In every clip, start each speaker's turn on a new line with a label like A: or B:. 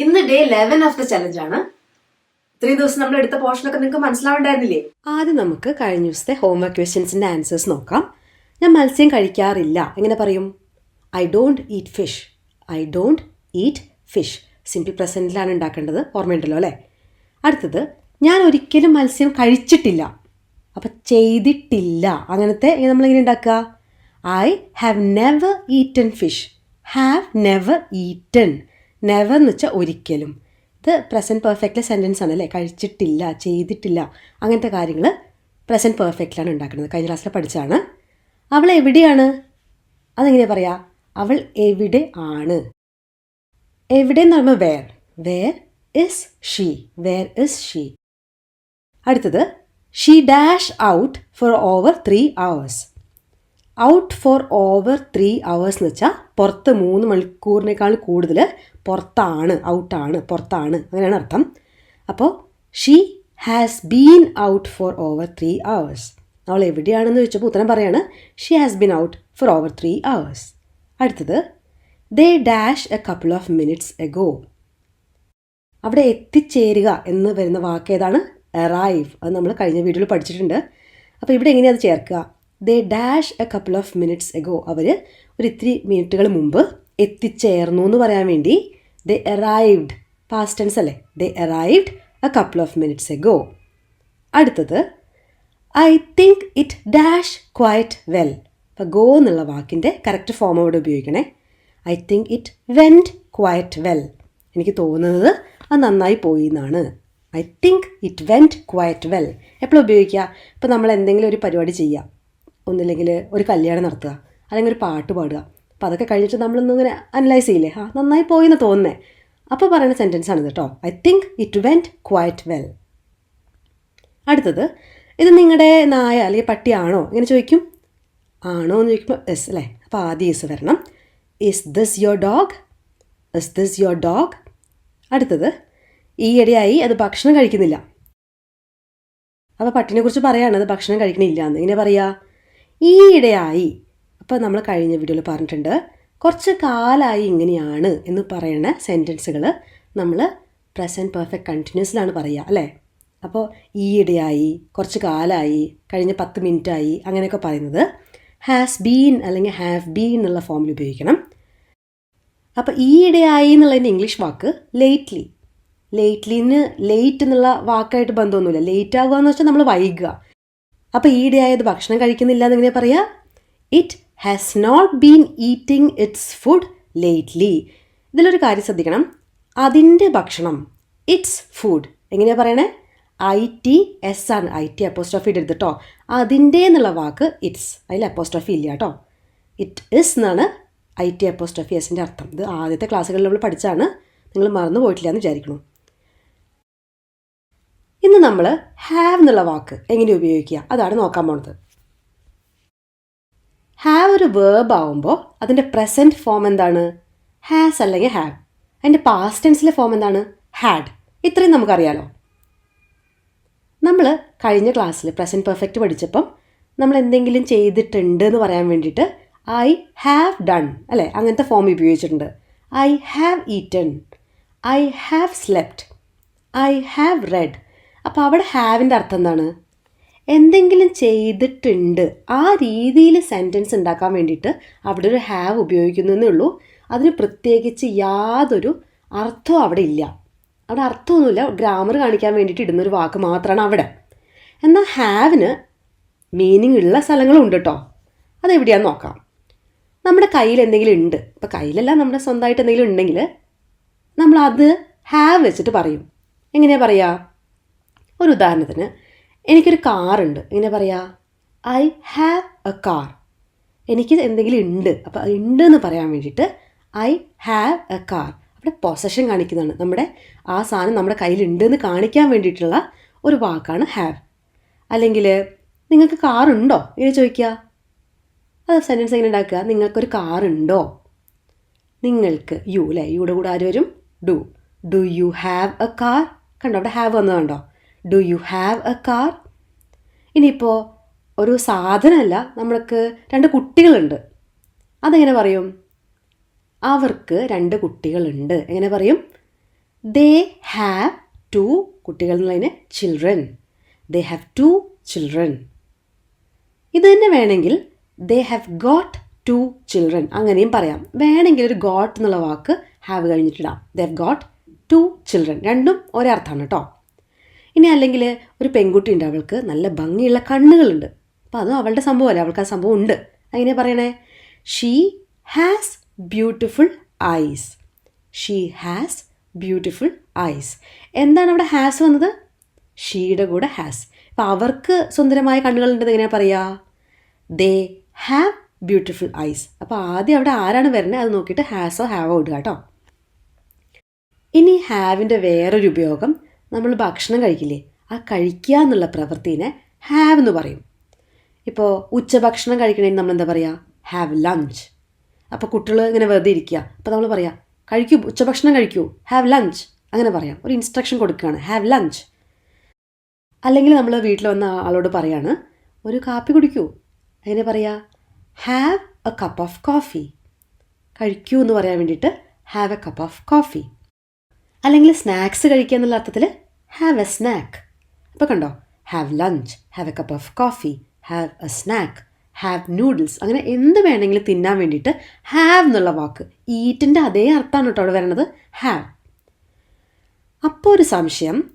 A: ഇന്ന് day eleven of the challenge ആണ്. ഇത്രയും ദിവസം നമ്മൾ എടുത്ത പോർഷനൊക്കെ നിങ്ങൾക്ക് മനസ്സിലാവണ്ടായിരുന്നില്ലേ?
B: ആദ്യം നമുക്ക് കഴിഞ്ഞ ദിവസത്തെ ഹോംവർക്ക് ക്വസ്റ്റ്യൻസിന്റെ ആൻസേഴ്സ് നോക്കാം. ഞാൻ മത്സ്യം കഴിക്കാറില്ല. എങ്ങനെ പറയും? I don't eat fish I don't eat fish simple പ്രസന്റിലാണ് ഉണ്ടാക്കേണ്ടത്. ഓർമ്മയുണ്ടല്ലോ അല്ലേ? അടുത്തത് ഞാൻ ഒരിക്കലും മത്സ്യം കഴിച്ചിട്ടില്ല. അപ്പം ചെയ്തിട്ടില്ല. അങ്ങനത്തെ നമ്മളിങ്ങനെ ഉണ്ടാക്കുക? I have never eaten fish have never eaten never എന്ന് വെച്ചാൽ ഒരിക്കലും. ഇത് പ്രസന്റ് പെർഫെക്റ്റിലെ സെന്റൻസ് ആണ് അല്ലേ കഴിച്ചിട്ടില്ല ചെയ്തിട്ടില്ല അങ്ങനത്തെ കാര്യങ്ങൾ പ്രസന്റ് പെർഫെക്റ്റിലാണ് ഉണ്ടാക്കുന്നത്. കഴിഞ്ഞ ക്ലാസ്സിൽ പഠിച്ചതാണ്. അവൾ എവിടെയാണ്? അതെങ്ങനെയാണ് പറയാ? അവൾ എവിടെ ആണ്? എവിടെ എന്ന് പറയുമ്പോൾ where where is she where is she അടുത്തത് she dash out for over three hours out for over three hours എന്ന് വെച്ചാൽ പുറത്ത് മൂന്ന് മണിക്കൂറിനേക്കാൾ കൂടുതൽ പുറത്താണ് ഔട്ടാണ് പുറത്താണ്. അങ്ങനെയാണ് അർത്ഥം. അപ്പോൾ she has been out for over three hours അവൾ എവിടെയാണെന്ന് ചോദിച്ചപ്പോൾ ഉത്തരം പറയാണ് she has been out for over three hours അടുത്തത് they dash a couple of minutes ago അവിടെ എത്തിച്ചേരുക എന്ന് വരുന്ന വാക്ക് ഏതാണ്? അറൈവ് അത് നമ്മൾ കഴിഞ്ഞ വീഡിയോയിൽ പഠിച്ചിട്ടുണ്ട്. അപ്പോൾ ഇവിടെ എങ്ങനെയാണ് അത് ചേർക്കുക? They dash a couple of minutes ago അവർ ഒരു ഇത്തിരി മിനിറ്റുകൾ മുമ്പ് എത്തിച്ചേർന്നു എന്ന് പറയാൻ വേണ്ടി ദേ അറൈവ്ഡ് പാസ്റ്റ് ടെൻസ് അല്ലേ? They arrived a couple of minutes ago അടുത്തത് I think it dash quite well അപ്പോൾ ഗോ എന്നുള്ള വാക്കിന്റെ കറക്റ്റ് ഫോം അവിടെ ഉപയോഗിക്കണേ. I think it went quite well എനിക്ക് തോന്നുന്നത് അത് നന്നായി പോയി എന്നാണ്. I think it went quite well എപ്പോഴും ഉപയോഗിക്കുക? ഇപ്പോൾ നമ്മൾ എന്തെങ്കിലും ഒരു പരിപാടി ചെയ്യുക. ഒന്നില്ലെങ്കിൽ ഒരു കല്യാണം നടത്തുക അല്ലെങ്കിൽ ഒരു പാട്ട് പാടുക. അപ്പോൾ അതൊക്കെ കഴിഞ്ഞിട്ട് നമ്മളൊന്നും ഇങ്ങനെ അനലൈസ് ചെയ്യില്ലേ? ആ നന്നായി പോയി എന്ന് തോന്നുന്നേ. അപ്പോൾ പറയുന്ന സെന്റൻസ് ആണ് കേട്ടോ I think it went quite well അടുത്തത് ഇത് നിങ്ങളുടെ നായ അല്ലെങ്കിൽ പട്ടിയാണോ ഇങ്ങനെ ചോദിക്കും. ആണോ എന്ന് ചോദിക്കുമ്പോൾ എസ് അല്ലേ? അപ്പോൾ ആദ്യം എസ് വരണം. Is this your dog is this your dog അടുത്തത് ഈയിടെയായി അത് ഭക്ഷണം കഴിക്കുന്നില്ല. അപ്പോൾ പട്ടിനെ കുറിച്ച് പറയുകയാണ് അത് ഭക്ഷണം കഴിക്കണില്ല എന്ന്. ഇങ്ങനെ പറയാ ഈയിടെയായി അപ്പോൾ നമ്മൾ കഴിഞ്ഞ വീഡിയോയിൽ പറഞ്ഞിട്ടുണ്ട് കുറച്ച് കാലമായി ഇങ്ങനെയാണ് എന്ന് പറയുന്ന സെന്റൻസുകൾ നമ്മൾ പ്രസന്റ് പെർഫെക്റ്റ് കണ്ടിന്യൂസിലാണ് പറയുക അല്ലേ? അപ്പോൾ ഈയിടെയായി കുറച്ച് കാലമായി കഴിഞ്ഞ പത്ത് മിനിറ്റായി അങ്ങനെയൊക്കെ പറയുന്നത് ഹാസ് ബീൻ അല്ലെങ്കിൽ ഹാവ് ബീൻ എന്നുള്ള ഫോമിൽ ഉപയോഗിക്കണം. അപ്പോൾ ഈയിടെയായി എന്നുള്ളതിന്റെ ഇംഗ്ലീഷ് വാക്ക് ലേറ്റ്ലി ലേറ്റ്ലിന് ലേറ്റ് എന്നുള്ള വാക്കായിട്ട് ബന്ധമൊന്നുമില്ല. ലേറ്റ് ആകുക എന്ന് വെച്ചാൽ നമ്മൾ വൈകുക. അപ്പോൾ ആയത് ഭക്ഷണം കഴിക്കുന്നില്ല എന്നിങ്ങനെ പറയാ? It has not been eating its food lately ഇതിലൊരു കാര്യം ശ്രദ്ധിക്കണം. അതിന്റെ ഭക്ഷണം ഇറ്റ്സ് ഫുഡ് എങ്ങനെയാണ് പറയണേ? ഐ ടി എസ് ആണ്. ഐ ടി അപ്പോസ്ട്രോഫി ഇടരുത് കേട്ടോ അതിന്റെ എന്നുള്ള വാക്ക് ഇറ്റ്സ് അതിൽ അപ്പോസ്ട്രോഫി ഇല്ല കേട്ടോ ഇറ്റ് ഇസ് എന്നാണ് ഐ ടി അപ്പോസ്ട്രോഫി എസിന്റെ അർത്ഥം. ഇത് ആദ്യത്തെ ക്ലാസ്സുകളിൽ നമ്മൾ പഠിച്ചാണ് നിങ്ങൾ മറന്നു പോയിട്ടില്ല എന്ന് വിചാരിക്കണം ഇന്ന് നമ്മൾ ഹാവ് എന്നുള്ള വാക്ക് എങ്ങനെ ഉപയോഗിക്കുക? അതാണ് നോക്കാൻ പോണത്. ഹാവ് ഒരു വേർബ് ആവുമ്പോൾ അതിന്റെ പ്രസന്റ് ഫോം എന്താണ്? ഹാസ് അല്ലെങ്കിൽ ഹാവ് അതിന്റെ പാസ്റ്റ് ടെൻസിലെ ഫോം എന്താണ്? ഹാഡ് ഇത്രയും നമുക്കറിയാലോ. നമ്മൾ കഴിഞ്ഞ ക്ലാസ്സിൽ പ്രസന്റ് പെർഫെക്റ്റ് പഠിച്ചപ്പം നമ്മൾ എന്തെങ്കിലും ചെയ്തിട്ടുണ്ട് എന്ന് പറയാൻ വേണ്ടിയിട്ട് ഐ ഹാവ് ഡൺ അല്ലേ? അങ്ങനത്തെ ഫോം ഉപയോഗിച്ചിട്ടുണ്ട്. I have eaten I have slept I have read അപ്പോൾ അവിടെ ഹാവിന്റെ അർത്ഥം എന്താണ്? എന്തെങ്കിലും ചെയ്തിട്ടുണ്ട്. ആ രീതിയിൽ സെന്റൻസ് ഉണ്ടാക്കാൻ വേണ്ടിയിട്ട് അവിടെ ഒരു ഹാവ് ഉപയോഗിക്കുന്നതേ ഉള്ളൂ. അതിന് പ്രത്യേകിച്ച് യാതൊരു അർത്ഥവും അവിടെ ഇല്ല. അവിടെ അർത്ഥമൊന്നുമില്ല. ഗ്രാമർ കാണിക്കാൻ വേണ്ടിയിട്ട് ഇടുന്നൊരു വാക്ക് മാത്രമാണ് അവിടെ. എന്നാൽ ഹാവിന് മീനിങ് ഉള്ള സ്ഥലങ്ങളും ഉണ്ട് കേട്ടോ. അതെവിടെയാന്ന് നോക്കാം. നമ്മുടെ കയ്യിൽ എന്തെങ്കിലും ഉണ്ട്. ഇപ്പോൾ കയ്യിലല്ല നമ്മുടെ സ്വന്തമായിട്ട് എന്തെങ്കിലും ഉണ്ടെങ്കിൽ നമ്മൾ അത് ഹാവ് വെച്ചിട്ട് പറയും. എങ്ങനെയാണ് പറയുക ഒരു ഉദാഹരണത്തിന് എനിക്കൊരു കാറുണ്ട്. ഇങ്ങനെ പറയാ ഐ ഹാവ് എ കാർ. എനിക്ക് എന്തെങ്കിലും ഉണ്ട് അപ്പോൾ ഉണ്ട് എന്ന് പറയാൻ വേണ്ടിയിട്ട് ഐ ഹാവ് എ കാർ. അവിടെ പൊസഷൻ കാണിക്കുന്നതാണ്. നമ്മുടെ ആ സാധനം നമ്മുടെ കയ്യിലുണ്ട് എന്ന് കാണിക്കാൻ വേണ്ടിയിട്ടുള്ള ഒരു വാക്കാണ് ഹാവ്. അല്ലെങ്കിൽ നിങ്ങൾക്ക് കാറുണ്ടോ ഇങ്ങനെ ചോദിക്കുക അത് സെന്റൻസ് എങ്ങനെ ഉണ്ടാക്കുക നിങ്ങൾക്കൊരു കാറുണ്ടോ നിങ്ങൾക്ക് യു അല്ലേ യുടെ കൂടെ ആര് വരും? Do. Do you have a car കണ്ടോ? അവിടെ have വന്നതുണ്ടോ do you have a car ഇനിയിപ്പോൾ ഒരു സാധനമല്ല നമ്മൾക്ക് രണ്ട് കുട്ടികളുണ്ട്. അതെങ്ങനെ പറയും? അവർക്ക് രണ്ട് കുട്ടികളുണ്ട്. എങ്ങനെ പറയും? ദേ ഹാവ് ടു കുട്ടികൾ എന്നുള്ളതിന് children they have two children ഇത് തന്നെ വേണമെങ്കിൽ they have got two children അങ്ങനെയും പറയാം. വേണമെങ്കിൽ ഒരു ഗോട്ട് എന്നുള്ള വാക്ക് have കഴിഞ്ഞിട്ടിടാം. They have got two children രണ്ടും ഒരേ അർത്ഥമാണ് കേട്ടോ. ഇനി അല്ലെങ്കിൽ ഒരു പെൺകുട്ടി ഉണ്ട് അവൾക്ക് നല്ല ഭംഗിയുള്ള കണ്ണുകളുണ്ട്. അപ്പോൾ അതും അവളുടെ സംഭവമല്ല? അവൾക്ക് ആ സംഭവം ഉണ്ട്. അങ്ങനെ പറയണേ? She has beautiful eyes she has beautiful eyes എന്താണ് അവിടെ ഹാസ് വന്നത്? ഷീയുടെ കൂടെ ഹാസ് അപ്പോൾ അവർക്ക് സുന്ദരമായ കണ്ണുകളുണ്ടെന്ന് എങ്ങനെയാണ് പറയുക ദേ ഹാവ് ബ്യൂട്ടിഫുൾ ഐസ് അപ്പോൾ ആദ്യം അവിടെ ആരാണ് വരുന്നത് അത് നോക്കിയിട്ട് ഹാസോ ഹാവോ ഇടുക കേട്ടോ. ഇനി ഹാവിന്റെ വേറൊരു ഉപയോഗം നമ്മൾ ഭക്ഷണം കഴിക്കില്ലേ? ആ കഴിക്കുക എന്നുള്ള പ്രവൃത്തിനെ ഹാവ് എന്ന് പറയും. ഇപ്പോൾ ഉച്ചഭക്ഷണം കഴിക്കണമെങ്കിൽ നമ്മൾ എന്താ പറയുക ഹാവ് ലഞ്ച് അപ്പോൾ കുട്ടികൾ ഇങ്ങനെ വെറുതെ ഇരിക്കുക. അപ്പോൾ നമ്മൾ പറയാം കഴിക്കൂ ഉച്ചഭക്ഷണം കഴിക്കൂ ഹാവ് ലഞ്ച് അങ്ങനെ പറയാം. ഒരു ഇൻസ്ട്രക്ഷൻ കൊടുക്കുകയാണ് ഹാവ് ലഞ്ച് അല്ലെങ്കിൽ നമ്മൾ വീട്ടിൽ വന്ന ആളോട് പറയാണ് ഒരു കാപ്പി കുടിക്കൂ. അങ്ങനെ പറയാ have a cup of coffee കഴിക്കൂ എന്ന് പറയാൻ വേണ്ടിയിട്ട് have a cup of coffee അല്ലെങ്കിൽ സ്നാക്സ് കഴിക്കുക എന്നുള്ള അർത്ഥത്തിൽ ഹാവ് എ സ്നാക്ക് അപ്പോൾ കണ്ടോ? Have lunch have a cup of coffee have a snack have noodles അങ്ങനെ എന്ത് വേണമെങ്കിലും തിന്നാൻ വേണ്ടിയിട്ട് ഹാവ് എന്നുള്ള വാക്ക് ഈറ്റിന്റെ അതേ അർത്ഥമാണ് കേട്ടോ അവിടെ വരണത് ഹാവ് അപ്പോൾ ഒരു സംശയം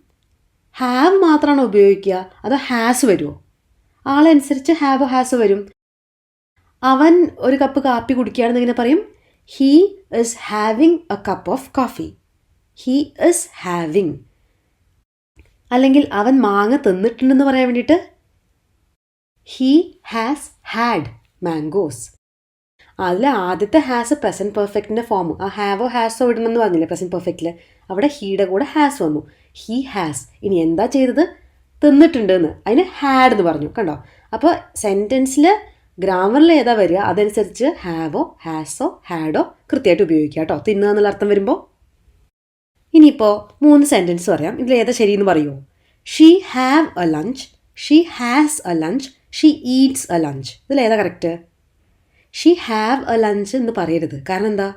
B: ഹാവ് മാത്രമാണ് ഉപയോഗിക്കുക? അതോ ഹാസ് വരുമോ ആളനുസരിച്ച് ഹാവ് ഹാസ് വരും. അവൻ ഒരു കപ്പ് കാപ്പി കുടിക്കുകയാണെന്ന് ഇങ്ങനെ പറയും? He is having a cup of coffee he is having അല്ലെങ്കിൽ അവൻ മാങ്ങ തിന്നിട്ടുണ്ടെന്ന് പറയാൻ വേണ്ടിയിട്ട്? ഹീ ഹാസ് ഹാഡ് മാംഗോസ് അതിൽ ആദ്യത്തെ ഹാസ് പ്രസന്റ് പെർഫെക്റ്റിന്റെ ഫോം ആ ഹാവോ ഹാസോ ഇടണമെന്ന് പറഞ്ഞില്ലേ പ്രസന്റ് പെർഫെക്റ്റിൽ അവിടെ ഹീയുടെ കൂടെ ഹാസ് വന്നു. ഹീ ഹാസ് ഇനി എന്താ ചെയ്തത്? തിന്നിട്ടുണ്ട് എന്ന് അതിന് ഹാഡ് എന്ന് പറഞ്ഞു. കണ്ടോ? അപ്പോൾ സെന്റൻസിൽ ഗ്രാമറിൽ ഏതാ വരിക? അതനുസരിച്ച് ഹാവോ ഹാസോ ഹാഡോ കൃത്യമായിട്ട് ഉപയോഗിക്കുക കേട്ടോ. തിന്നുക എന്നുള്ള അർത്ഥം വരുമ്പോൾ ഇനിയിപ്പോൾ മൂന്ന് സെന്റൻസ് പറയാം. ഇതിൽ ഏതാ ശരിയെന്ന് പറയുമോ she have a lunch she has a lunch she eats a lunch ഇതിൽ ഏതാ correct she have a lunch എന്ന് പറയരുത്. കാരണം എന്താ?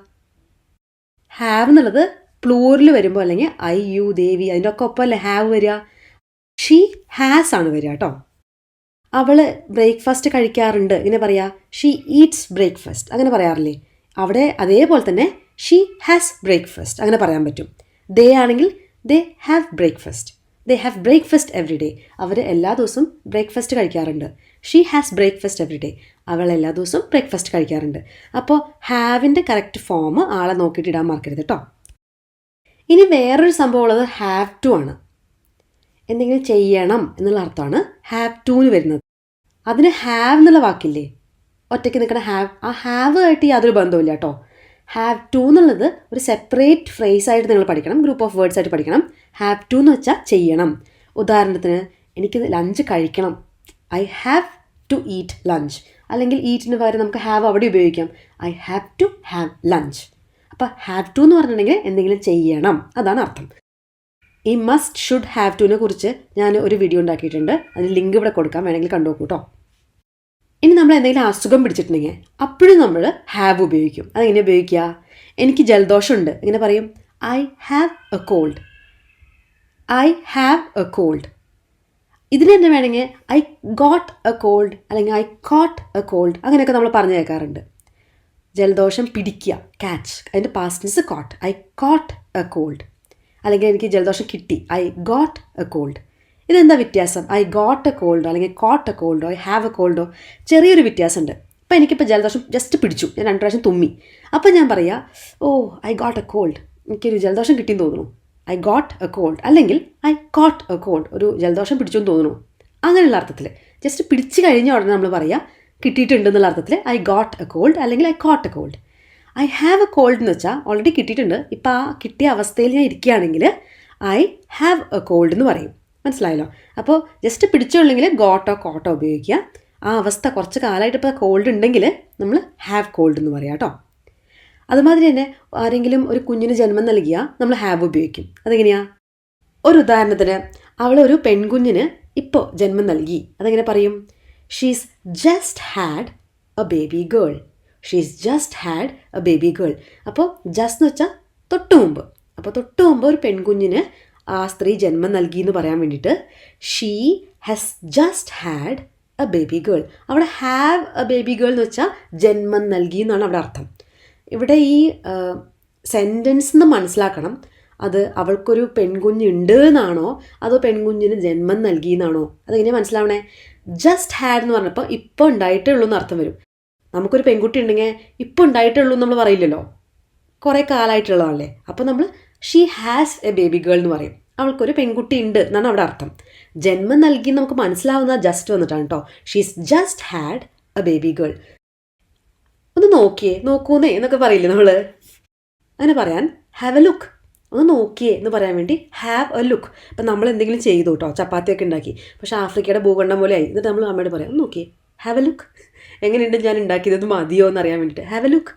B: ഹാവ് എന്നുള്ളത് പ്ലൂറിൽ വരുമ്പോൾ അല്ലെങ്കിൽ ഐ യു ദേവി അതിന്റെ ഒക്കെ ഒപ്പം അല്ലേ ഹാവ് വരിക? ഷീ ഹാസ് ആണ് വരിക കേട്ടോ അവൾ ബ്രേക്ക്ഫാസ്റ്റ് കഴിക്കാറുണ്ട്. ഇങ്ങനെ പറയാ. ഷീ ഈറ്റ്സ് ബ്രേക്ക്ഫാസ്റ്റ് അങ്ങനെ പറയാറില്ലേ? അവിടെ അതേപോലെ തന്നെ ഷീ ഹാസ് ബ്രേക്ക്ഫാസ്റ്റ് അങ്ങനെ പറയാൻ പറ്റും. ദേ ആണെങ്കിൽ they have breakfast. They have breakfast every day. അവർ എല്ലാ ദിവസവും ബ്രേക്ക്ഫാസ്റ്റ് കഴിക്കാറുണ്ട്. She has breakfast every day. അവൾ എല്ലാ ദിവസവും ബ്രേക്ക്ഫാസ്റ്റ് കഴിക്കാറുണ്ട്. അപ്പോൾ ഹാവിന്റെ കറക്റ്റ് ഫോം ആളെ നോക്കിയിട്ട് ഇടാൻ മറക്കരുത് കേട്ടോ ഇനി വേറൊരു സംഭവം ഉള്ളത് ഹാവ് ടു ആണ്. എന്തെങ്കിലും ചെയ്യണം എന്നുള്ള അർത്ഥമാണ് ഹാവ് ടുന്ന് വരുന്നത്. അതിന് ഹാവ് എന്നുള്ള വാക്കില്ലേ? ഒറ്റയ്ക്ക് നിൽക്കുന്ന ഹാവ്. ആ ഹാവ് ആയിട്ട് യാതൊരു ബന്ധവുമില്ല കേട്ടോ ഹാവ് ടു എന്നുള്ളത് ഒരു സെപ്പറേറ്റ് ഫ്രേസ് ആയിട്ട് നിങ്ങൾ പഠിക്കണം ഗ്രൂപ്പ് ഓഫ് വേർഡ്സ് ആയിട്ട് പഠിക്കണം. ഹാവ് ടു എന്ന് വെച്ചാൽ ചെയ്യണം. ഉദാഹരണത്തിന് എനിക്ക് ലഞ്ച് കഴിക്കണം. I have to eat lunch അല്ലെങ്കിൽ ഈറ്റിന് പകരം നമുക്ക് ഹാവ് അവിടെ ഉപയോഗിക്കാം. I have to have lunch അപ്പോൾ ഹാവ് ടു എന്ന് പറഞ്ഞിട്ടുണ്ടെങ്കിൽ എന്തെങ്കിലും ചെയ്യണം. അതാണ് അർത്ഥം. ഈ മസ്റ്റ് ഷുഡ് ഹാവ് ടുവിനെ കുറിച്ച് ഞാൻ ഒരു വീഡിയോ ഉണ്ടാക്കിയിട്ടുണ്ട്. അതിന് ലിങ്ക് ഇവിടെ കൊടുക്കാം. വേണമെങ്കിൽ കണ്ടു നോക്കൂ ഇനി നമ്മൾ എന്തെങ്കിലും അസുഖം പിടിച്ചിട്ടുണ്ടെങ്കിൽ അപ്പോഴും നമ്മൾ ഹാവ് ഉപയോഗിക്കും. അതെങ്ങനെ ഉപയോഗിക്കുക? എനിക്ക് ജലദോഷമുണ്ട്. ഇങ്ങനെ പറയും I have a cold I have a cold ഇതിന് തന്നെ വേണമെങ്കിൽ ഐ ഗോട്ട് എ കോൾഡ് അല്ലെങ്കിൽ ഐ കോട്ട് എ കോൾഡ് അങ്ങനെയൊക്കെ നമ്മൾ പറഞ്ഞു കേൾക്കാറുണ്ട്. ജലദോഷം പിടിക്കുക ക്യാച്ച് അതിന്റെ past tense caught I caught a cold അല്ലെങ്കിൽ എനിക്ക് ജലദോഷം കിട്ടി. ഐ ഗോട്ട് എ കോൾഡ് ഇതെന്താ വ്യത്യാസം? ഐ ഗോട്ട് എ കോൾഡോ അല്ലെങ്കിൽ കോട്ട് എ കോൾഡോ ഐ ഹാവ് എ കോൾഡോ ചെറിയൊരു വ്യത്യാസമുണ്ട്. അപ്പോൾ എനിക്കിപ്പോൾ ജലദോഷം ജസ്റ്റ് പിടിച്ചു. ഞാൻ രണ്ട് പ്രാവശ്യം തുമ്മി. അപ്പോൾ ഞാൻ പറയാ oh I got a cold എനിക്കൊരു ജലദോഷം കിട്ടിയെന്ന് തോന്നുന്നു. ഐ ഗോട്ട് എ കോൾഡ് അല്ലെങ്കിൽ ഐ കോട്ട് എ കോൾഡ് ഒരു ജലദോഷം പിടിച്ചു എന്ന് തോന്നുന്നു. അങ്ങനെയുള്ള അർത്ഥത്തിൽ. ജസ്റ്റ് പിടിച്ചു കഴിഞ്ഞ ഉടനെ നമ്മൾ പറയുക കിട്ടിയിട്ടുണ്ടെന്നുള്ള അർത്ഥത്തിൽ ഐ ഗോട്ട് എ കോൾഡ് അല്ലെങ്കിൽ I caught a cold I have a cold എന്ന് വെച്ചാൽ ഓൾറെഡി കിട്ടിയിട്ടുണ്ട്. ഇപ്പോൾ ആ കിട്ടിയ അവസ്ഥയിൽ ഞാൻ ഇരിക്കുകയാണെങ്കിൽ ഐ ഹാവ് എ കോൾഡ് എന്ന് പറയും. മനസ്സിലായല്ലോ? അപ്പോൾ ജസ്റ്റ് പിടിച്ചുള്ളെങ്കിൽ ഗോട്ടോ കോട്ടോ ഉപയോഗിക്കുക. ആ അവസ്ഥ കുറച്ച് കാലമായിട്ട് ഇപ്പോൾ കോൾഡ് ഉണ്ടെങ്കിൽ നമ്മൾ ഹാവ് കോൾഡ് എന്ന് പറയാം കേട്ടോ. അതുമാതിരി തന്നെ ആരെങ്കിലും ഒരു കുഞ്ഞിന് ജന്മം നൽകിയാൽ നമ്മൾ ഹാവ് ഉപയോഗിക്കും. അതെങ്ങനെയാ? ഒരു ഉദാഹരണത്തിന് അവൾ ഒരു പെൺകുഞ്ഞിന് ഇപ്പോൾ ജന്മം നൽകി. അതെങ്ങനെ പറയും? She's just had a baby girl she's just had a baby girl അപ്പോൾ ജസ്റ്റ് എന്ന് വെച്ചാൽ തൊട്ട് മുമ്പ്. അപ്പോൾ തൊട്ട് മുമ്പ് ഒരു പെൺകുഞ്ഞിന് ആ സ്ത്രീ ജന്മം നൽകി എന്ന് പറയാൻ വേണ്ടിയിട്ട് she has just had a baby girl അവിടെ ഹാവ് എ ബേബി ഗേൾ എന്ന് വെച്ചാൽ ജന്മം നൽകി എന്നാണ് അവിടെ അർത്ഥം. ഇവിടെ ഈ സെന്റൻസ് എന്ന് മനസ്സിലാക്കണം. അത് അവൾക്കൊരു പെൺകുഞ്ഞുണ്ട് എന്നാണോ? അതോ പെൺകുഞ്ഞിന് ജന്മം നൽകി എന്നാണോ? അതെങ്ങനെ മനസ്സിലാവണേ? ജസ്റ്റ് ഹാഡ് എന്ന് പറഞ്ഞപ്പോൾ ഇപ്പോൾ ഉണ്ടായിട്ടേ ഉള്ളൂ എന്ന് അർത്ഥം വരും. നമുക്കൊരു പെൺകുട്ടി ഉണ്ടെങ്കിൽ ഇപ്പോൾ ഉണ്ടായിട്ടേ ഉള്ളൂ നമ്മൾ പറയില്ലല്ലോ. കുറേ കാലമായിട്ടുള്ളതല്ലേ അപ്പോൾ നമ്മൾ she has a baby girl എന്ന് പറയും. അവൾക്കൊരു പെൺകുട്ടി ഉണ്ട് എന്നാണ് അവിടെ അർത്ഥം. ജന്മം നൽകി നമുക്ക് മനസ്സിലാവുന്ന ജസ്റ്റ് വന്നിട്ടാണ് കേട്ടോ she's just had a baby girl ഒന്ന് നോക്കിയേ നോക്കൂന്നേ എന്നൊക്കെ പറയില്ലേ നമ്മൾ അങ്ങനെ പറയാൻ ഹാവ് എ ലുക്ക് ഒന്ന് നോക്കിയേ എന്ന് പറയാൻ വേണ്ടി ഹാവ് എ ലുക്ക് അപ്പം നമ്മൾ എന്തെങ്കിലും ചെയ്തു കേട്ടോ ചപ്പാത്തിയൊക്കെ ഉണ്ടാക്കി. പക്ഷെ ആഫ്രിക്കയുടെ ഭൂഖണ്ഡം പോലെ ആയി. എന്നിട്ട് നമ്മൾ അമ്മയോട് പറയാം ഒന്ന് നോക്കിയേ ഹാവ് എ ലുക്ക് എങ്ങനെയുണ്ട് ഞാൻ ഉണ്ടാക്കിയത്? മതിയോ എന്ന് അറിയാൻ വേണ്ടിയിട്ട് ഹാവ് എ ലുക്ക്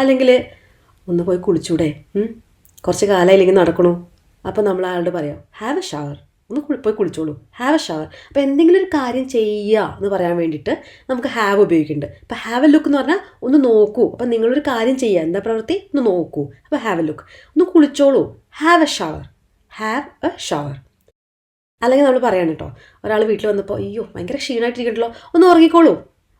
B: അല്ലെങ്കിൽ ഒന്ന് പോയി കുളിച്ചൂടെ? ഉം? കാലം കാലമായില്ലെങ്കിൽ നടക്കണു. അപ്പോൾ നമ്മൾ അയാളോട് പറയാം ഹാവ് എ ഷവർ ഒന്ന് പോയി കുളിച്ചോളൂ. ഹാവ് എ ഷവർ അപ്പോൾ എന്തെങ്കിലും ഒരു കാര്യം ചെയ്യുക എന്ന് പറയാൻ വേണ്ടിയിട്ട് നമുക്ക് ഹാവ് ഉപയോഗിക്കുന്നുണ്ട്. അപ്പോൾ ഹാവ് എ ലുക്ക് എന്ന് പറഞ്ഞാൽ ഒന്ന് നോക്കൂ. അപ്പോൾ നിങ്ങളൊരു കാര്യം ചെയ്യുക. എന്താ പ്രവൃത്തി? ഒന്ന് നോക്കൂ. അപ്പോൾ ഹാവ് എ ലുക്ക് ഒന്ന് കുളിച്ചോളൂ. Have a shower have a shower അല്ലെങ്കിൽ നമ്മൾ പറയാണ് കേട്ടോ ഒരാൾ വീട്ടിൽ വന്നപ്പോൾ അയ്യോ ഭയങ്കര ക്ഷീണമായിട്ടിരിക്കണ്ടല്ലോ ഒന്ന് ഉറങ്ങിക്കോളൂ.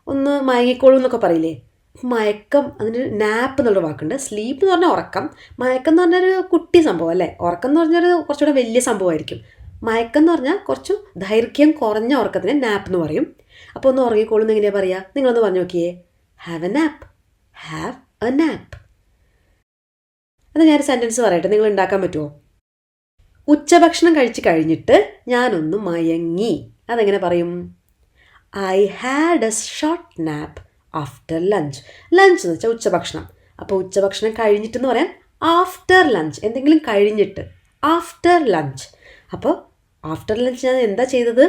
B: ഒന്ന് മയങ്ങിക്കോളൂ എന്നൊക്കെ പറയില്ലേ? മയക്കം അതിന് നാപ്പ് എന്നുള്ള വാക്കുണ്ട്. സ്ലീപ്പ് എന്ന് പറഞ്ഞാൽ ഉറക്കം. മയക്കം എന്ന് പറഞ്ഞൊരു കുട്ടി സംഭവം അല്ലേ? ഉറക്കം എന്ന് പറഞ്ഞൊരു കുറച്ചുകൂടെ വലിയ സംഭവമായിരിക്കും. മയക്കം എന്ന് പറഞ്ഞാൽ കുറച്ച് ദൈർഘ്യം കുറഞ്ഞ ഉറക്കത്തിന് നാപ്പ് എന്ന് പറയും. അപ്പോൾ ഒന്ന് ഉറങ്ങിക്കോളൂ എങ്ങനെയാണ് പറയുക നിങ്ങളൊന്ന് പറഞ്ഞു നോക്കിയേ. Have a nap have a nap അത് ഞാനൊരു സെന്റൻസ് പറയട്ടെ. നിങ്ങൾ ഉണ്ടാക്കാൻ പറ്റുമോ ഉച്ചഭക്ഷണം കഴിച്ച് കഴിഞ്ഞിട്ട് ഞാനൊന്ന് മയങ്ങി. അതെങ്ങനെ പറയും? I had a short nap after lunch lunch എന്ന് വെച്ചാൽ ഉച്ചഭക്ഷണം. അപ്പോൾ ഉച്ചഭക്ഷണം കഴിഞ്ഞിട്ടെന്ന് പറയാൻ ആഫ്റ്റർ ലഞ്ച് എന്തെങ്കിലും കഴിഞ്ഞിട്ട്. ആഫ്റ്റർ ലഞ്ച് അപ്പോൾ ആഫ്റ്റർ ലഞ്ച് ഞാൻ എന്താ ചെയ്തത്?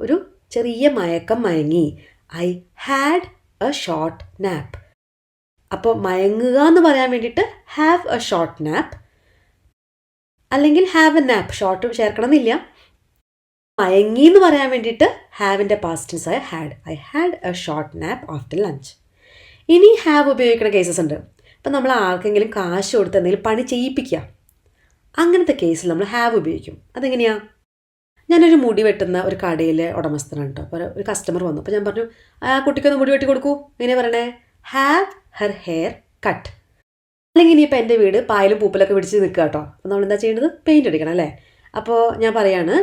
B: ഒരു ചെറിയ മയക്കം മയങ്ങി. I had a short nap അപ്പോൾ മയങ്ങുക എന്ന് പറയാൻ വേണ്ടിയിട്ട് ഹാവ് എ ഷോർട്ട് നാപ്പ് അല്ലെങ്കിൽ ഹാവ് എ നാപ്പ് ഷോർട്ട് ചേർക്കണം എന്നില്ല. മയങ്ങി എന്ന് പറയാൻ വേണ്ടിയിട്ട് ഹാവിന്റെ പാസ്റ്റൻസ് ആയ had I had a short nap after lunch ഇനി ഹാവ് ഉപയോഗിക്കുന്ന കേസസ് ഉണ്ട്. ഇപ്പം നമ്മൾ ആർക്കെങ്കിലും കാശ് കൊടുത്ത് എന്തെങ്കിലും പണി ചെയ്യിപ്പിക്കുക. അങ്ങനത്തെ കേസിൽ നമ്മൾ ഹാവ് ഉപയോഗിക്കും. അതെങ്ങനെയാ? ഞാനൊരു മുടി വെട്ടുന്ന ഒരു കടയിലെ ഉടമസ്ഥനാണ് കേട്ടോ അപ്പോൾ ഒരു കസ്റ്റമർ വന്നു. അപ്പോൾ ഞാൻ പറഞ്ഞു ആ കുട്ടിക്കൊന്ന് മുടി വെട്ടി കൊടുക്കൂ. ഇങ്ങനെ പറയണേ? ഹാവ് ഹർ ഹെയർ കട്ട് അല്ലെങ്കിൽ ഇനിയിപ്പോൾ എന്റെ വീട് പായലും പൂപ്പലൊക്കെ പിടിച്ച് നിൽക്കുക കേട്ടോ അപ്പോൾ നമ്മൾ എന്താ ചെയ്യേണ്ടത്? പെയിന്റ് അടിക്കണം അല്ലേ? അപ്പോൾ ഞാൻ പറയാണ്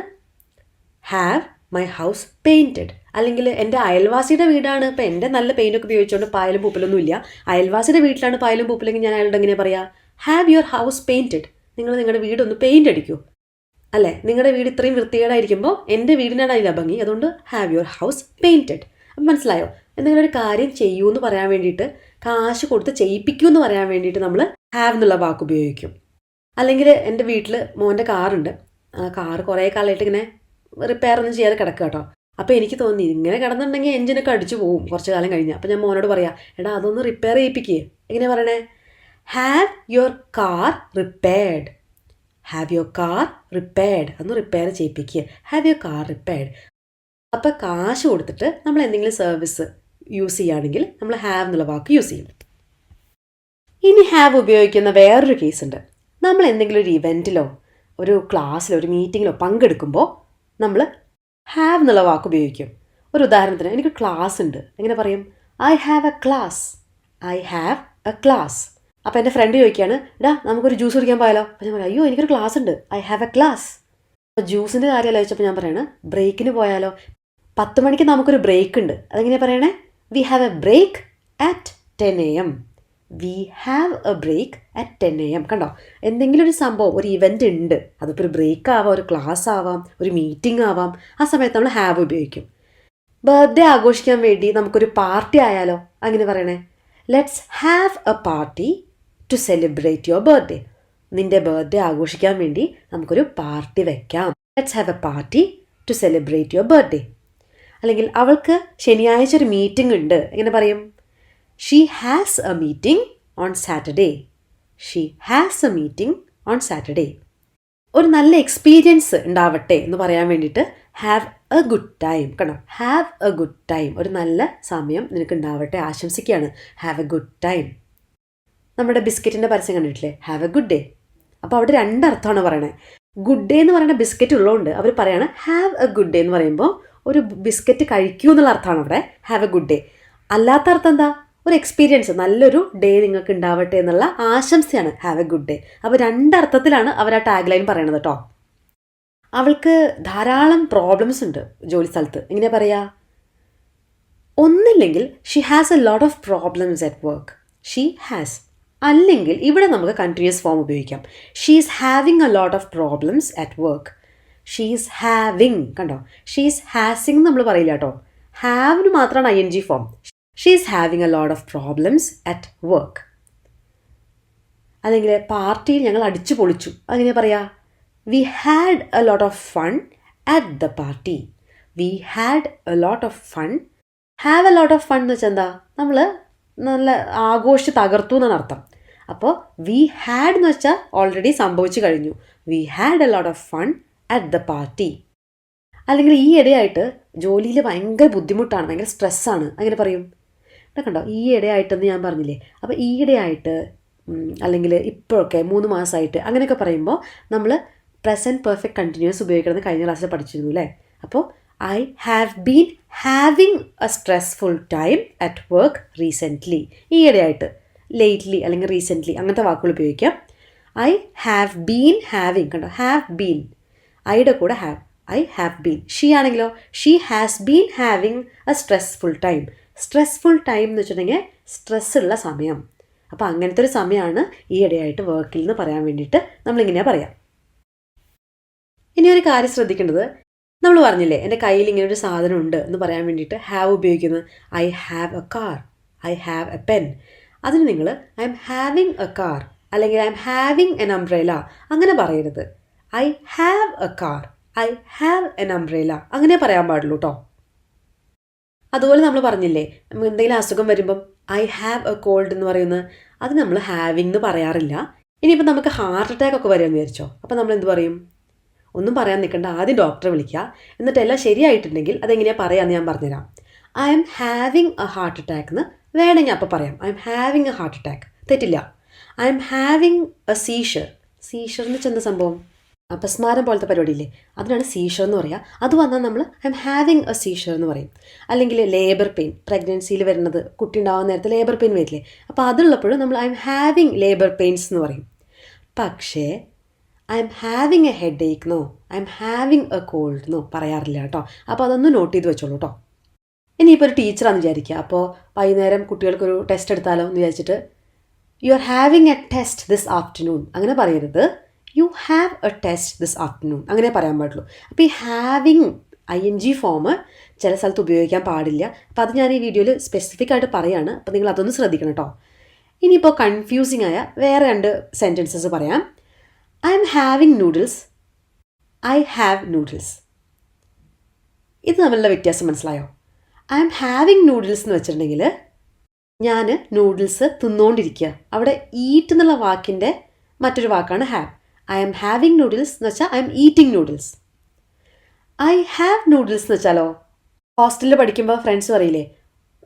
B: ഹാവ് മൈ ഹൗസ് പെയിന്റഡ് അല്ലെങ്കിൽ എന്റെ അയൽവാസിയുടെ വീടാണ് ഇപ്പോൾ എന്റെ നല്ല പെയിന്റൊക്കെ ഉപയോഗിച്ചുകൊണ്ട് പായലും പൂപ്പലൊന്നും ഇല്ല. അയൽവാസിയുടെ വീട്ടിലാണ് പായലും പൂപ്പലെങ്കിൽ ഞാൻ അയാളുടെ എങ്ങനെ പറയാം? ഹാവ് യുവർ ഹൗസ് പെയിന്റഡ് നിങ്ങൾ നിങ്ങളുടെ വീടൊന്ന് പെയിന്റ് അടിക്കൂ. അല്ലേ? നിങ്ങളുടെ വീട് ഇത്രയും വൃത്തികേടായിരിക്കുമ്പോൾ എന്റെ വീടിനാണ് അതിലെ ഭംഗി. അതുകൊണ്ട് ഹാവ് യുവർ ഹൗസ് പെയിന്റഡ് അപ്പം മനസ്സിലായോ? എന്തെങ്കിലും ഒരു കാര്യം ചെയ്യൂ എന്ന് പറയാൻ വേണ്ടിയിട്ട് കാശ് കൊടുത്ത് ചെയ്യിപ്പിക്കൂ എന്ന് പറയാൻ വേണ്ടിയിട്ട് നമ്മൾ ഹാവ് എന്നുള്ള വാക്ക് ഉപയോഗിക്കും. അല്ലെങ്കിൽ എന്റെ വീട്ടിൽ മോന്റെ കാറുണ്ട് ആ കാറ് കുറേ കാലമായിട്ട് ഇങ്ങനെ റിപ്പയർ ഒന്നും ചെയ്യാതെ കിടക്കുക കേട്ടോ. അപ്പോൾ എനിക്ക് തോന്നി ഇങ്ങനെ കിടന്നുണ്ടെങ്കിൽ എഞ്ചിനൊക്കെ അടിച്ചു പോകും കുറച്ച് കാലം കഴിഞ്ഞ്. അപ്പോൾ ഞാൻ മോനോട് പറയാം എടാ അതൊന്ന് റിപ്പയർ ചെയ്യിപ്പിക്കേ. എങ്ങനെ പറയണേ? Have your car repaired have your car repaired അതൊന്ന് റിപ്പയർ ചെയ്യിപ്പിക്കുക ഹാവ് യുവർ കാർ റിപ്പയർഡ് അപ്പോൾ കാശ് കൊടുത്തിട്ട് നമ്മൾ എന്തെങ്കിലും സർവീസ് യൂസ് ചെയ്യുകയാണെങ്കിൽ നമ്മൾ ഹാവ് എന്നുള്ള വാക്ക് യൂസ് ചെയ്യും. ഇനി ഹാവ് ഉപയോഗിക്കുന്ന വേറൊരു കേസുണ്ട് നമ്മൾ എന്തെങ്കിലും ഒരു ഇവന്റിലോ ഒരു ക്ലാസ്സിലോ ഒരു മീറ്റിങ്ങിലോ പങ്കെടുക്കുമ്പോൾ നമ്മൾ ഹാവ് എന്നുള്ള വാക്ക് ഉപയോഗിക്കും. ഒരു ഉദാഹരണത്തിന് എനിക്ക് ക്ലാസ് ഉണ്ട്. എങ്ങനെ പറയും? I have a class I have a class അപ്പോൾ എന്റെ ഫ്രണ്ട് ചോദിക്കുകയാണ് എടാ നമുക്കൊരു ജ്യൂസ് കുടിക്കാൻ പോയാലോ? അപ്പോൾ ഞാൻ പറയാം അയ്യോ എനിക്കൊരു ക്ലാസ് ഉണ്ട്. ഐ ഹാവ് എ ക്ലാസ് അപ്പോൾ ജ്യൂസിന്റെ കാര്യം ആലോചിച്ചപ്പോൾ ഞാൻ പറയണേ ബ്രേക്കിന് പോയാലോ? പത്ത് മണിക്ക് നമുക്കൊരു ബ്രേക്ക് ഉണ്ട്. അതെങ്ങനെയാണ് പറയണേ? We have a break at ten A M we have a break at ten A M കണ്ടോ? എന്തെങ്കിലും ഒരു സംഭവം ഒരു ഇവന്റ് ഉണ്ട്. അതിപ്പോൾ ഒരു ബ്രേക്ക് ആവാം ഒരു ക്ലാസ് ആവാം ഒരു മീറ്റിംഗ് ആവാം. ആ സമയത്ത് നമ്മൾ ഹാവ് ഉപയോഗിക്കും. ബർത്ത്ഡേ ആഘോഷിക്കാൻ വേണ്ടി നമുക്കൊരു പാർട്ടി ആയാലോ? അങ്ങനെ പറയണേ. Let's have a party to celebrate your birthday നിന്റെ ബർത്ത്ഡേ ആഘോഷിക്കാൻ വേണ്ടി നമുക്കൊരു പാർട്ടി വെക്കാം. Let's have a party to celebrate your birthday അല്ലെങ്കിൽ അവൾക്ക് ശനിയാഴ്ച ഒരു മീറ്റിംഗ് ഉണ്ട്. എങ്ങനെ പറയും? She has a meeting on Saturday she has a meeting on Saturday ഒരു നല്ല എക്സ്പീരിയൻസ് ഉണ്ടാവട്ടെ എന്ന് പറയാൻ വേണ്ടിയിട്ട് ഹാവ് എ ഗുഡ് ടൈം കണ്ടോ? ഹാവ് എ ഗുഡ് ടൈം ഒരു നല്ല സമയം നിനക്ക് ഉണ്ടാവട്ടെ. ആശംസിക്കുകയാണ്. ഹാവ് എ ഗുഡ് ടൈം നമ്മുടെ ബിസ്ക്കറ്റിന്റെ പരസ്യം കണ്ടിട്ടില്ലേ? ഹാവ് എ ഗുഡ് ഡേ അപ്പോൾ അവിടെ രണ്ടർത്ഥമാണ് പറയണേ. ഗുഡ് ഡേ എന്ന് പറയുന്ന ബിസ്ക്കറ്റ് ഉള്ളതുകൊണ്ട് അവർ പറയാണ് ഹാവ് എ ഗുഡ് ഡേ എന്ന് പറയുമ്പോൾ ഒരു ബിസ്ക്കറ്റ് കഴിക്കൂ എന്നുള്ള അർത്ഥമാണ് അവിടെ. ഹാവ് എ ഗുഡ് ഡേ അല്ലാത്ത അർത്ഥം എന്താ? ഒരു എക്സ്പീരിയൻസ് നല്ലൊരു ഡേ നിങ്ങൾക്ക് ഉണ്ടാവട്ടെ എന്നുള്ള ആശംസയാണ്. ഹാവ് എ ഗുഡ് ഡേ അപ്പോൾ രണ്ടർത്ഥത്തിലാണ് അവർ ആ ടാഗ് ലൈൻ പറയണത് കേട്ടോ അവൾക്ക് ധാരാളം പ്രോബ്ലംസ് ഉണ്ട് ജോലി സ്ഥലത്ത്. എങ്ങനെയാ പറയാ? ഒന്നില്ലെങ്കിൽ she has a lot of problems at work she has അല്ലെങ്കിൽ ഇവിടെ നമുക്ക് കണ്ടിന്യൂസ് ഫോം ഉപയോഗിക്കാം. She is having a lot of problems at work she is having കണ്ടോ? ഷീ ഈസ് ഹാസിങ് നമ്മൾ പറയില്ല കേട്ടോ ഹാവിന് മാത്രമാണ് I N G form she is having a lot of problems at work അല്ലെങ്കിൽ പാർട്ടിയിൽ ഞങ്ങൾ അടിച്ചു പൊളിച്ചു. അങ്ങനെ പറയാ? We had a lot of fun at the party we had a lot of fun have a lot of fun എന്ന് വെച്ചാൽ എന്താ? നമ്മൾ നല്ല ആഘോഷിച്ച് തകർത്തു എന്നാണ് അർത്ഥം. അപ്പോൾ വി ഹാഡ് എന്ന് വെച്ചാൽ ഓൾറെഡി സംഭവിച്ചു കഴിഞ്ഞു. We had a lot of fun at the party അല്ലെങ്കിൽ ഈ ഇടയായിട്ട് ജോലിയിൽ ഭയങ്കര ബുദ്ധിമുട്ടാണ്. ഭയങ്കര സ്ട്രെസ്സാണ് അങ്ങനെ പറയും. ഇവിടെ കണ്ടോ? ഈ ഇടയായിട്ടെന്ന് ഞാൻ പറഞ്ഞില്ലേ? അപ്പോൾ ഈ ഇടയായിട്ട് അല്ലെങ്കിൽ ഇപ്പോഴൊക്കെ മൂന്ന് മാസമായിട്ട് അങ്ങനെയൊക്കെ പറയുമ്പോൾ നമ്മൾ പ്രസന്റ് പെർഫെക്റ്റ് കണ്ടിന്യൂസ് ഉപയോഗിക്കണമെന്ന് കഴിഞ്ഞ ക്ലാസ്സിൽ പഠിച്ചിരുന്നു അല്ലേ അപ്പോൾ I have been having a stressful time at work recently ഈയിടെയായിട്ട് ലേറ്റ്ലി അല്ലെങ്കിൽ റീസെന്റ്ലി അങ്ങനത്തെ വാക്കുകൾ ഉപയോഗിക്കാം. ഐ ഹാവ് ബീൻ ഹാവിങ് കണ്ടോ? ഹാവ് ബീൻ ഐയുടെ കൂടെ have I have been she ആണെങ്കിലോ? She has been having a stressful time stressful time എന്ന് വെച്ചിട്ടുണ്ടെങ്കിൽ സ്ട്രെസ്സുള്ള സമയം. അപ്പോൾ അങ്ങനത്തെ ഒരു സമയമാണ് ഈ ഇടയായിട്ട് വർക്കിൽ നിന്ന് പറയാൻ വേണ്ടിയിട്ട് നമ്മളിങ്ങനെ പറയാം. ഇനി ഒരു കാര്യം ശ്രദ്ധിക്കേണ്ടത്. നമ്മൾ പറഞ്ഞില്ലേ എന്റെ കയ്യിൽ ഇങ്ങനെ ഒരു സാധനം ഉണ്ട് എന്ന് പറയാൻ വേണ്ടിയിട്ട് ഹാവ് ഉപയോഗിക്കുന്നത്. I have a car I have a pen അതിന് നിങ്ങൾ I M having a car അല്ലെങ്കിൽ I M having an umbrella അങ്ങനെ പറയരുത്. I have a car I have an umbrella അങ്ങനെ പറയാൻ പാടുള്ളൂ കേട്ടോ അതുപോലെ നമ്മൾ പറഞ്ഞില്ലേ എന്തെങ്കിലും അസുഖം വരുമ്പം ഐ ഹാവ് എ കോൾഡ് എന്ന് പറയുന്നത് അത് നമ്മൾ ഹാവിങ് എന്ന് പറയാറില്ല. ഇനിയിപ്പോൾ നമുക്ക് ഹാർട്ട് അറ്റാക്ക് ഒക്കെ വരുമെന്ന് വിചാരിച്ചോ. അപ്പോൾ നമ്മൾ എന്ത് പറയും? ഒന്നും പറയാൻ നിൽക്കണ്ട ആദ്യം ഡോക്ടറെ വിളിക്കുക. എന്നിട്ട് എല്ലാം ശരിയായിട്ടുണ്ടെങ്കിൽ അതെങ്ങനെയാണ് പറയാമെന്ന് ഞാൻ പറഞ്ഞുതരാം. I'm having a heart attack എന്ന് വേണമെങ്കിൽ അപ്പോൾ പറയാം. I'm having a heart attack തെറ്റില്ല. I M having a seizure എന്ന് ചെന്ന സംഭവം? അപസ്മാരം പോലത്തെ പരിപാടി പരിപാടിയില്ലേ? അതിനാണ് സീഷർ എന്ന് പറയുക അത് വന്നാൽ നമ്മൾ I M having a seizure എന്ന് പറയും. അല്ലെങ്കിൽ ലേബർ പെയിൻ പ്രഗ്നൻസിയിൽ വരുന്നത് കുട്ടി ഉണ്ടാകുന്ന നേരത്തെ ലേബർ പെയിൻ വരില്ലേ? അപ്പോൾ അതുള്ളപ്പോഴും നമ്മൾ I M having labour pains എന്ന് പറയും. പക്ഷേ I M having a headache എന്നോ I M having a cold എന്നോ പറയാറില്ല കേട്ടോ. അപ്പോൾ അതൊന്ന് നോട്ട് ചെയ്ത് വെച്ചോളൂ കേട്ടോ. ഇനിയിപ്പോൾ ഒരു ടീച്ചറാണെന്ന് വിചാരിക്കുക. അപ്പോൾ വൈകുന്നേരം കുട്ടികൾക്കൊരു ടെസ്റ്റ് എടുത്താലോ എന്ന് വിചാരിച്ചിട്ട് you are having a test this afternoon അങ്ങനെ പറയരുത്. You have a test this afternoon അങ്ങനെ പറയാൻ പാടുള്ളൂ. അപ്പോൾ ഈ having I N G form ചില സ്ഥലത്ത് ഉപയോഗിക്കാൻ പാടില്ല. അപ്പോൾ അത് ഞാൻ ഈ വീഡിയോയിൽ സ്പെസിഫിക് ആയിട്ട് പറയാണ്. അപ്പോൾ നിങ്ങൾ അതൊന്ന് ശ്രദ്ധിക്കണം കേട്ടോ ഇനിയിപ്പോൾ കൺഫ്യൂസിങ് ആയ വേറെ രണ്ട് സെന്റൻസസ് പറയാം. I'm having noodles I have noodles ഇത് തമ്മിലുള്ള വ്യത്യാസം മനസ്സിലായോ? ഐ എം ഹാവിങ് നൂഡിൽസ് എന്ന് വെച്ചിട്ടുണ്ടെങ്കിൽ ഞാൻ നൂഡിൽസ് തിന്നുകൊണ്ടിരിക്കുക അവിടെ ഈറ്റ് എന്നുള്ള വാക്കിന്റെ മറ്റൊരു വാക്കാണ് have I M having noodles എന്ന് വെച്ചാൽ I'm eating noodles I have noodles എന്ന് വെച്ചാലോ? ഹോസ്റ്റലിൽ പഠിക്കുമ്പോൾ ഫ്രണ്ട്സ് പറയില്ലേ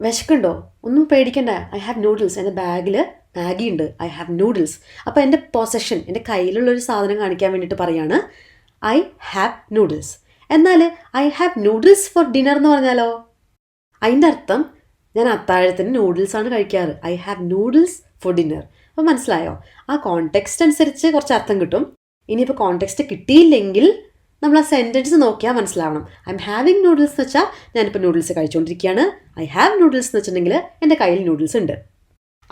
B: വിശക്കുണ്ടോ? ഒന്നും പേടിക്കണ്ട. ഐ ഹാവ് നൂഡിൽസ് എന്റെ ബാഗിൽ മാഗി ഉണ്ട്. ഐ ഹാവ് നൂഡിൽസ് അപ്പോൾ എന്റെ പൊസഷൻ എന്റെ കയ്യിലുള്ളൊരു സാധനം കാണിക്കാൻ വേണ്ടിയിട്ട് പറയാണ് ഐ ഹാവ് നൂഡിൽസ് എന്നാൽ I have noodles for dinner എന്ന് പറഞ്ഞാലോ? അതിന്റെ അർത്ഥം ഞാൻ അത്താഴത്തിന് നൂഡിൽസ് ആണ് കഴിക്കാറ്. I have noodles for dinner അപ്പോൾ മനസ്സിലായോ? ആ കോണ്ടെക്സ്റ്റ് അനുസരിച്ച് കുറച്ച് അർത്ഥം കിട്ടും. ഇനിയിപ്പോൾ കോണ്ടെക്സ്റ്റ് കിട്ടിയില്ലെങ്കിൽ നമ്മൾ ആ സെന്റൻസ് നോക്കിയാൽ മനസ്സിലാവണം. ഐ എം ഹാവിങ് നൂഡിൽസ് എന്ന് വെച്ചാൽ ഞാനിപ്പോൾ നൂഡിൽസ് കഴിച്ചുകൊണ്ടിരിക്കുകയാണ് ഐ ഹാവ് നൂഡിൽസ് എന്ന് വെച്ചിട്ടുണ്ടെങ്കിൽ എന്റെ കയ്യിൽ നൂഡിൽസ് ഉണ്ട്.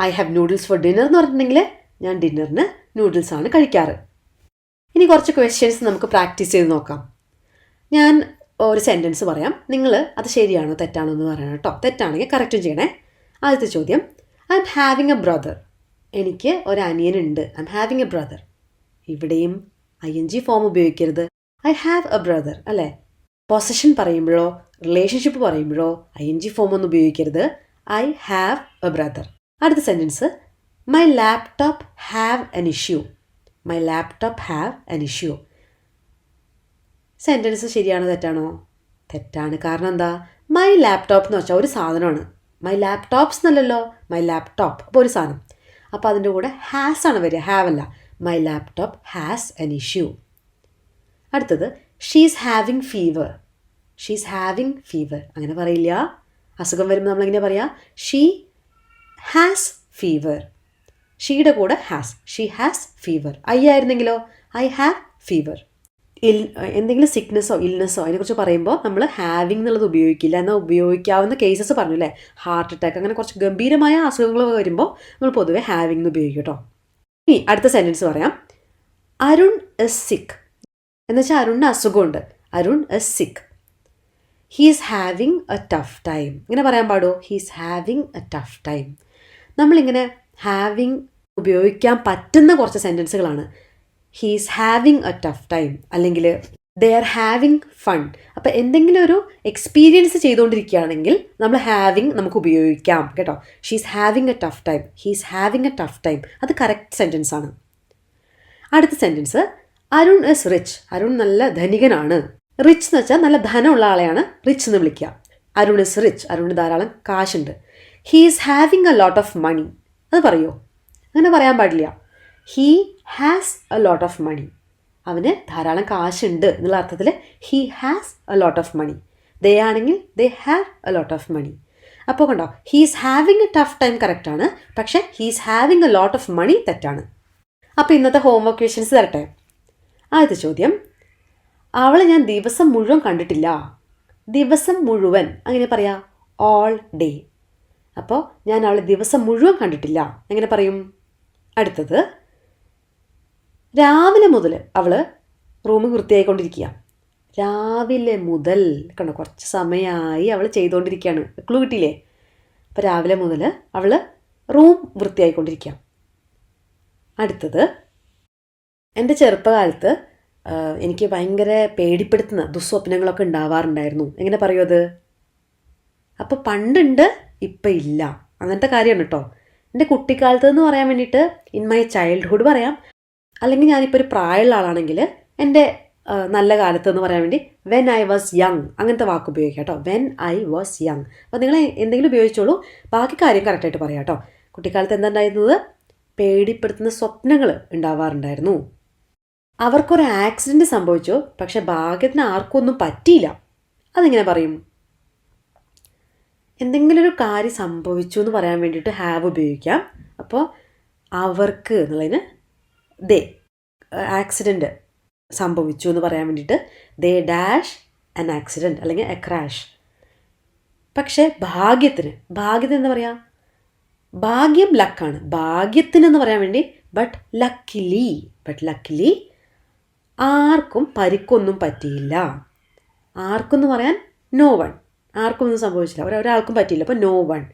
B: I have noodles for dinner എന്ന് പറഞ്ഞിട്ടുണ്ടെങ്കിൽ ഞാൻ ഡിന്നറിന് നൂഡിൽസ് ആണ് കഴിക്കാറ്. ഇനി കുറച്ച് ക്വസ്റ്റ്യൻസ് നമുക്ക് പ്രാക്ടീസ് ചെയ്ത് നോക്കാം. ഞാൻ ഒരു സെന്റൻസ് പറയാം. നിങ്ങൾ അത് ശരിയാണോ തെറ്റാണോ എന്ന് പറയണം കേട്ടോ. തെറ്റാണെങ്കിൽ കറക്റ്റും ചെയ്യണേ. ആദ്യത്തെ ചോദ്യം. I M having a brother എനിക്ക് ഒരു അനിയനുണ്ട് I M having a brother ഇവിടെയും ഐ എൻ ജി ഫോം ഉപയോഗിക്കരുത്. ഐ ഹാവ് എ ബ്രദർ അല്ലേ? പൊസഷൻ പറയുമ്പോഴോ റിലേഷൻഷിപ്പ് പറയുമ്പോഴോ ഐ എൻ ജി ഫോം ഒന്നും ഉപയോഗിക്കരുത്. ഐ ഹാവ് എ ബ്രദർ അടുത്ത sentence my laptop have an issue my laptop have an issue sentence ശരിയാണോ തെറ്റാണോ? തെറ്റാണ്. കാരണം എന്താ? മൈ ലാപ്ടോപ്പ് എന്ന് വെച്ചാൽ ഒരു സാധനമാണ്. മൈ ലാപ്ടോപ്സ് എന്നല്ലല്ലോ. മൈ ലാപ്ടോപ്പ് അപ്പോൾ ഒരു സാധനം. അപ്പോൾ അതിന്റെ കൂടെ ഹാസ് ആണ് വരിക. ഹാവ് അല്ല. My laptop has an issue അടുത്തത് she's having fever she's having fever അങ്ങനെ പറയില്ല. അസുഖം വരുമ്പോൾ നമ്മളെങ്ങനെ പറയാം? ഷീ ഹാസ് ഫീവർ ഷീയുടെ കൂടെ has she has fever I ആയിരുന്നെങ്കിലോ? I have fever ill എന്തെങ്കിലും സിക്നെസ്സോ ഇൽനെസ്സോ അതിനെക്കുറിച്ച് പറയുമ്പോൾ നമ്മൾ ഹാവിങ് എന്നുള്ളത് ഉപയോഗിക്കില്ല. എന്നാൽ ഉപയോഗിക്കാവുന്ന കേസസ് പറഞ്ഞു അല്ലേ? ഹാർട്ട് അറ്റാക്ക് അങ്ങനെ കുറച്ച് ഗംഭീരമായ അസുഖങ്ങൾ വരുമ്പോൾ നമ്മൾ പൊതുവെ ഹാവിങ് എന്ന് ഉപയോഗിക്കും കേട്ടോ. ഇനി അടുത്ത സെന്റൻസ് പറയാം. അരുൺ എസ് സിക്ക് എന്നുവെച്ചാൽ അരുണിന് അസുഖമുണ്ട്. Arun is sick he's having a tough time ഇങ്ങനെ പറയാൻ പാടുമോ he's having a tough time നമ്മളിങ്ങനെ ഹാവിങ് ഉപയോഗിക്കാൻ പറ്റുന്ന കുറച്ച് സെന്റൻസുകളാണ് he's having a tough time അല്ലെങ്കിൽ ദേ ആർ ഹാവിങ് ഫൺ അപ്പോൾ എന്തെങ്കിലും ഒരു എക്സ്പീരിയൻസ് ചെയ്തുകൊണ്ടിരിക്കുകയാണെങ്കിൽ നമ്മൾ ഹാവിങ് നമുക്ക് ഉപയോഗിക്കാം കേട്ടോ. She's having a tough time he's having a tough time അത് കറക്റ്റ് സെന്റൻസ് ആണ്. അടുത്ത sentence Arun is rich Arun നല്ല ധനികനാണ്. റിച്ച് എന്ന് വെച്ചാൽ നല്ല ധനമുള്ള ആളെയാണ് റിച്ച് എന്ന് വിളിക്കുക. അരുൺ ഇസ് റിച്ച് അരുണിന് ധാരാളം കാശുണ്ട്. He is having a lot of money അത് പറയുമോ അങ്ങനെ പറയാൻ പാടില്ല. He has a lot of money അവന് ധാരാളം കാശുണ്ട് എന്നുള്ള അർത്ഥത്തിൽ he has a lot of money they ആണെങ്കിൽ they have a lot of money അപ്പോൾ കണ്ടോ he's having a tough time കറക്റ്റാണ് പക്ഷേ he's having a lot of money തെറ്റാണ്. അപ്പോൾ ഇന്നത്തെ ഹോംവർക്ക് ക്വസ്റ്റ്യൻസ് തരട്ടെ? ആദ്യത്തെ ചോദ്യം. അവളെ ഞാൻ ദിവസം മുഴുവൻ കണ്ടിട്ടില്ല. ദിവസം മുഴുവൻ. അങ്ങനെ പറയാം ഓൾ ഡേ അപ്പോൾ ഞാൻ അവളെ ദിവസം മുഴുവൻ കണ്ടിട്ടില്ല. എങ്ങനെ പറയും? അടുത്തത്. രാവിലെ മുതൽ അവൾ റൂം വൃത്തിയായിക്കൊണ്ടിരിക്കുക രാവിലെ മുതൽ കണ്ടോ കുറച്ച് സമയമായി അവൾ ചെയ്തുകൊണ്ടിരിക്കുകയാണ് ക്ലൂ കിട്ടിയില്ലേ? അപ്പോൾ രാവിലെ മുതൽ അവൾ റൂം വൃത്തിയായിക്കൊണ്ടിരിക്കുക അടുത്തത് എന്റെ ചെറുപ്പകാലത്ത് എനിക്ക് ഭയങ്കര പേടിപ്പെടുത്തുന്ന ദുസ്വപ്നങ്ങളൊക്കെ ഉണ്ടാവാറുണ്ടായിരുന്നു. എങ്ങനെ പറയൂ അത്? അപ്പോൾ പണ്ടുണ്ട് ഇപ്പം ഇല്ല. അങ്ങനത്തെ കാര്യമാണ് കേട്ടോ എന്റെ കുട്ടിക്കാലത്ത് എന്ന് പറയാൻ വേണ്ടിയിട്ട് ഇൻ മൈ ചൈൽഡ്ഹുഡ് പറയാം അല്ലെങ്കിൽ ഞാനിപ്പോൾ ഒരു പ്രായമുള്ള ആളാണെങ്കിൽ എന്റെ നല്ല കാലത്ത് എന്ന് പറയാൻ വേണ്ടി വെൻ ഐ വാസ് യങ് അങ്ങനത്തെ വാക്ക് ഉപയോഗിക്കാം കേട്ടോ. വെൻ ഐ വാസ് യങ് അപ്പോൾ നിങ്ങൾ എന്തെങ്കിലും ഉപയോഗിച്ചോളൂ. ബാക്കി കാര്യം കറക്റ്റായിട്ട് പറയാം കേട്ടോ. കുട്ടിക്കാലത്ത് എന്തുണ്ടായിരുന്നത്? പേടിപ്പെടുത്തുന്ന സ്വപ്നങ്ങൾ ഉണ്ടാവാറുണ്ടായിരുന്നു. അവർക്കൊരു ആക്സിഡന്റ് സംഭവിച്ചു. പക്ഷെ ഭാഗ്യത്തിന് ആർക്കും ഒന്നും പറ്റിയില്ല. അതെങ്ങനെ പറയും? എന്തെങ്കിലും ഒരു കാര്യം സംഭവിച്ചു എന്ന് പറയാൻ വേണ്ടിയിട്ട് ഹാവ് ഉപയോഗിക്കാം. അപ്പോൾ അവർക്ക് എന്നുള്ളതിന് ദേ ആക്സിഡന്റ് സംഭവിച്ചു എന്ന് പറയാൻ വേണ്ടിയിട്ട് ദേ ഡാഷ് ആൻ ആക്സിഡന്റ് അല്ലെങ്കിൽ എ ക്രാഷ് പക്ഷേ ഭാഗ്യത്തിന് ഭാഗ്യത്തിന് എന്താ പറയുക ഭാഗ്യം ലക്കാണ് ഭാഗ്യത്തിന് എന്ന് പറയാൻ വേണ്ടി ബട്ട് ലക്കിലി ബട്ട് ലക്കിലി ആർക്കും പരിക്കൊന്നും പറ്റിയില്ല. ആർക്കും എന്ന് പറയാൻ? നോ വൺ ആർക്കും ഒന്നും സംഭവിച്ചില്ല. ഒരാ- ഒരാൾക്കും പറ്റിയില്ല. അപ്പോൾ no one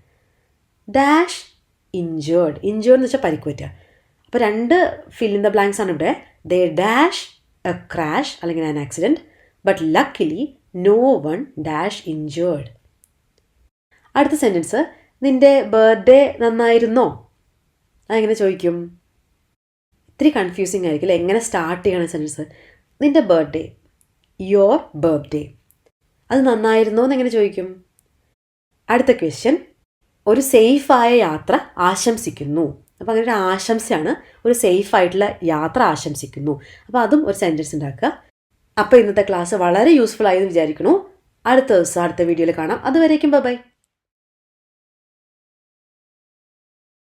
B: dash injured injured എന്ന് വെച്ചാൽ പരിക്ക് പറ്റുക. അപ്പോൾ രണ്ട് ഫിൽ ഇൻ ദ ബ്ലാങ്ക്സ് ആണ് ഇവിടെ. ദേ ഡാഷ് എ ക്രാഷ് അല്ലെങ്കിൽ an accident but luckily no one dash injured അടുത്ത സെന്റൻസ് നിന്റെ ബർത്ത്ഡേ നന്നായിരുന്നോ? അതെങ്ങനെ ചോദിക്കും? ഇത്തിരി കൺഫ്യൂസിങ് ആയിരിക്കും എങ്ങനെ സ്റ്റാർട്ട് ചെയ്യണം സെന്റൻസ് നിന്റെ ബർത്ത്ഡേ യുവർ ബർത്ത്ഡേ അത് നന്നായിരുന്നോ എന്ന് എങ്ങനെ ചോദിക്കും? അടുത്ത ക്വസ്റ്റ്യൻ ഒരു സേഫായ യാത്ര ആശംസിക്കുന്നു. അപ്പോൾ അങ്ങനെ ഒരു ആശംസയാണ്. ഒരു സേഫ് ആയിട്ടുള്ള യാത്ര ആശംസിക്കുന്നു. അപ്പോൾ അതും ഒരു സെന്റൻസ് ഉണ്ടാക്കുക. അപ്പോൾ ഇന്നത്തെ ക്ലാസ് വളരെ യൂസ്ഫുൾ ആയെന്ന് വിചാരിക്കുന്നു. അടുത്ത ദിവസം അടുത്ത വീഡിയോയിൽ കാണാം. അതുവരേക്കും ബൈ